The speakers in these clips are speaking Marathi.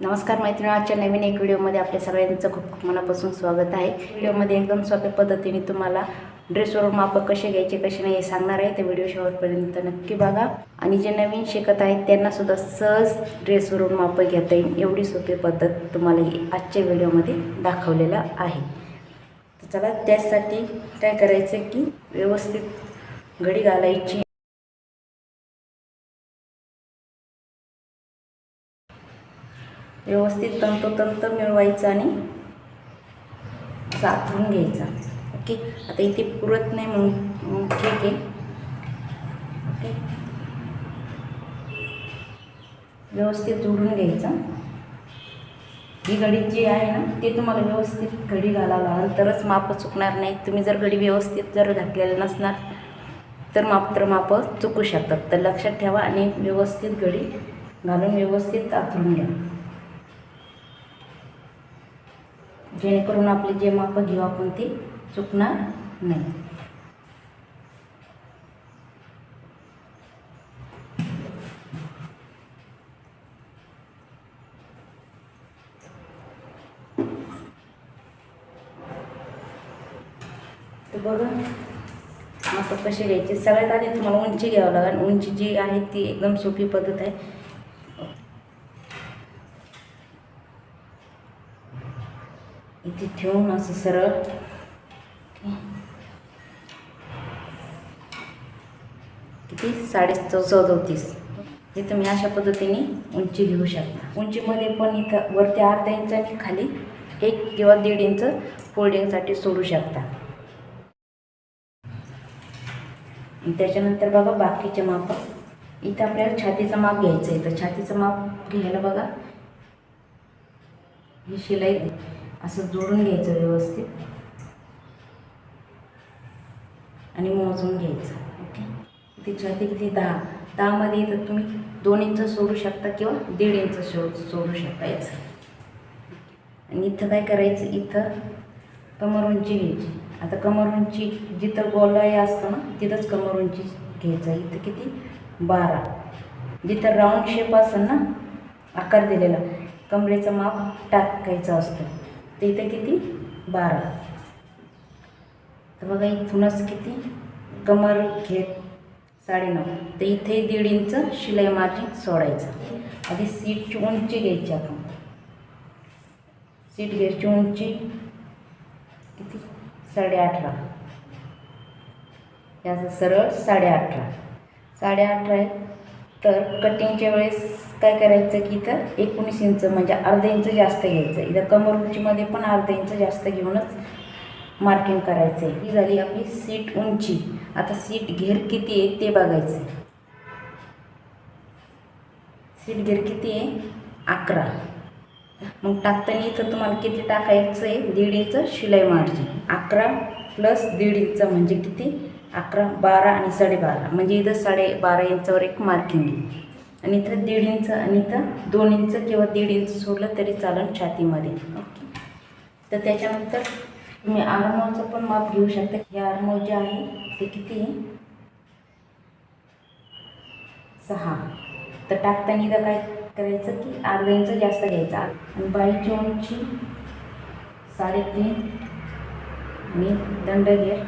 नमस्कार मैत्रिणी आजच्या नवीन एक व्हिडिओमध्ये आपल्या सगळ्यांचं खूप खूप मनापासून स्वागत आहे. व्हिडिओमध्ये एकदम सोप्या पद्धतीने तुम्हाला ड्रेसवरून मापं कसे घ्यायचे कसे नाही हे सांगणार आहे. ते व्हिडिओ शेवटपर्यंत नक्की बघा. आणि जे नवीन शिकत आहेत त्यांनासुद्धा सहज ड्रेसवरून मापं घेता येईल. एवढी सोपी पद्धत तुम्हाला आजच्या व्हिडिओमध्ये दाखवलेलं आहे. तर चला त्यासाठी काय करायचं की व्यवस्थित घडी घालायची व्यवस्थित तंतोतंत मिळवायचं आणि साथून घ्यायचा. ओके आता इथे पुरत नाही म्हणून ठीक आहे. ओके व्यवस्थित जोडून घ्यायचा. ही घडी जी आहे ना ते तुम्हाला व्यवस्थित घडी घालावं लागेल. तरच माप चुकणार नाही. तुम्ही जर घडी व्यवस्थित जर घातलेलं नसणार तर माप तर माप चुकू शकतात. तर लक्षात ठेवा आणि व्यवस्थित घडी घालून व्यवस्थित आथरून घ्या. जेणेकरून आपले जे माप घेऊ आपण ते चुकणार नाही. तर बघा माप कसे घ्यायचे? सगळ्यात आधी तुम्हाला उंची घ्यावं लागेल. उंची जी आहे ती एकदम सोपी पद्धत आहे. इथे ठेवून असं सरळ. किती? साडे चौ चौतीस हे तुम्ही अशा पद्धतीने उंची घेऊ शकता. उंचीमध्ये पण इथं वरती अर्धा इंच आणि खाली एक किंवा दीड इंच फोल्डिंगसाठी सोडू शकता. त्याच्यानंतर बघा बाकीचे माप. इथं आपल्याला छातीचं माप घ्यायचं आहे. तर छातीचं माप घ्यायला बघा. ही शिलाई. असं जोडून घ्यायचं व्यवस्थित. आणि मोजून घ्यायचं ओके? किती छाती किती दहा. दहामध्ये इथं तुम्ही दोन इंच सोडू शकता किंवा दीड इंच सो सोडू शकता याचं. आणि इथं काय करायचं? इथं कमर उंची घ्यायची. आता कमर उंची जिथं गोलाई असतं ना तिथंच कमर उंची घ्यायचं. इथं किती? बारा. जिथं राऊंड शेप असेल ना आकार दिलेला कमरेचं माप टाकायचं असतं. ते इथं किती? बारा. तर बघा इथूनच किती? कमर घेत साडेनऊ. तर इथे दीड इंच शिलाई मार्जिन सोडायचं. आधी सीटची उंची घ्यायची आपण. सीट घ्यायची उंची किती? साडे अठरा याचं सरळ साडे अठरा साडे अठरा आहे. तर कटिंगच्या वेळेस काय करायचं की इथं एकोणीस इंच म्हणजे अर्धा इंच जास्त घ्यायचं. इथं कमर उंचीमध्ये पण अर्धा इंच जास्त घेऊनच मार्किंग करायचं. आहे ही झाली आपली सीट उंची. आता सीट घेर किती आहे ते बघायचं. आहे सीट घेर किती आहे? अकरा. मग टाकताना इथं तुम्हाला किती टाकायचं आहे? दीड इंच शिलाई मार्जिन अकरा प्लस दीड इंच म्हणजे किती? अकरा बारा आणि साडेबारा. म्हणजे इथं साडे बारा इंचावर एक मार्किंग येईल आणि इथं दीड इंच आणि इथं दोन इंच किंवा दीड इंच सोडलं तरी चालेल छातीमध्ये. ओके. तर त्याच्यानंतर तुम्ही आरमोलचं पण माप घेऊ शकता. हे आरमोल जे आहे ते किती आहे? सहा. तर टाकताना इथं काय करायचं की अर्धा इंच जास्त घ्यायचा. आणि बाईची उंची साडेतीन. आणि दंडगेर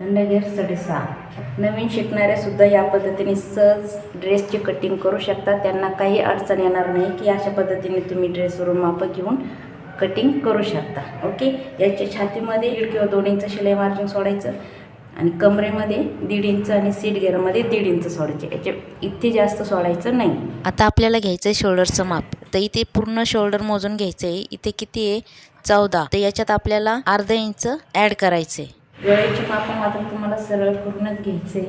थंडगीर साडेसहा नवीन शिकणाऱ्यासुद्धा सुद्धा या पद्धतीने सहज ड्रेसची कटिंग करू शकतात. त्यांना काही अडचण येणार नाही की अशा पद्धतीने तुम्ही ड्रेसवरून माप घेऊन कटिंग करू शकता. ओके? याच्या छातीमध्ये दीड किंवा दोन इंच शिलाई मार्जिन सोडायचं आणि कमरेमध्ये दीड इंच आणि सीट गेअरमध्ये दीड इंच सोडायचे. याच्या इथे जास्त सोडायचं नाही. आता आपल्याला घ्यायचं आहे शोल्डरचं माप. तर इथे पूर्ण शोल्डर मोजून घ्यायचं आहे इथे किती आहे? चौदा. तर याच्यात आपल्याला अर्धा इंच ॲड करायचं आहे गळ्याचे माप मात्र तुम्हाला सरळ करूनच घ्यायचे.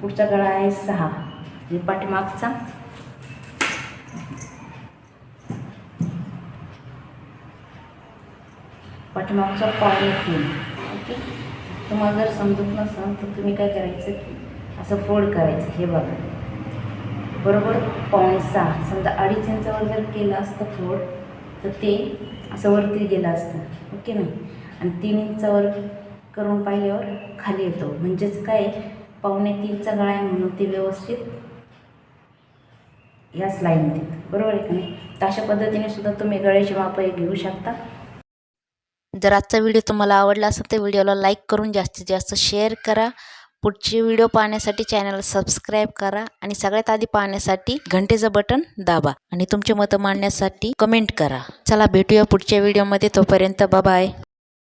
पुढचा गळा आहे सहा. म्हणजे पाठीमागचा. पाठीमागचा पावणे तीन. ओके? तुम्हाला जर समजत नसाल तर तुम्ही काय करायचं? की असं फोल्ड करायचं. हे बघा. बरोबर पावणे सहा. समजा अडीच इंचावर जर केलं असतं फोल्ड तर ते असं वरती गेलं असतं. ओके नाही आणि तीन इंचावर करून पाहिल्यावर खाली येतो. म्हणजेच काय? पावणे तीनचा गळा आहे म्हणून ते व्यवस्थित याच लाईनमध्ये बरोबर आहे का नाही? तर अशा पद्धतीने सुद्धा तुम्ही गळ्याची माप घेऊ शकता. जर आजचा व्हिडिओ तुम्हाला आवडला असेल तर व्हिडिओला लाईक करून जास्तीत जास्त शेअर करा. पुढचे व्हिडिओ पाहण्यासाठी चॅनल सबस्क्राईब करा आणि सगळ्यात आधी पाहण्यासाठी घंटेचं बटन दाबा आणि तुमचे मतं मांडण्यासाठी कमेंट करा. चला भेटूया पुढच्या व्हिडिओमध्ये तोपर्यंत बाय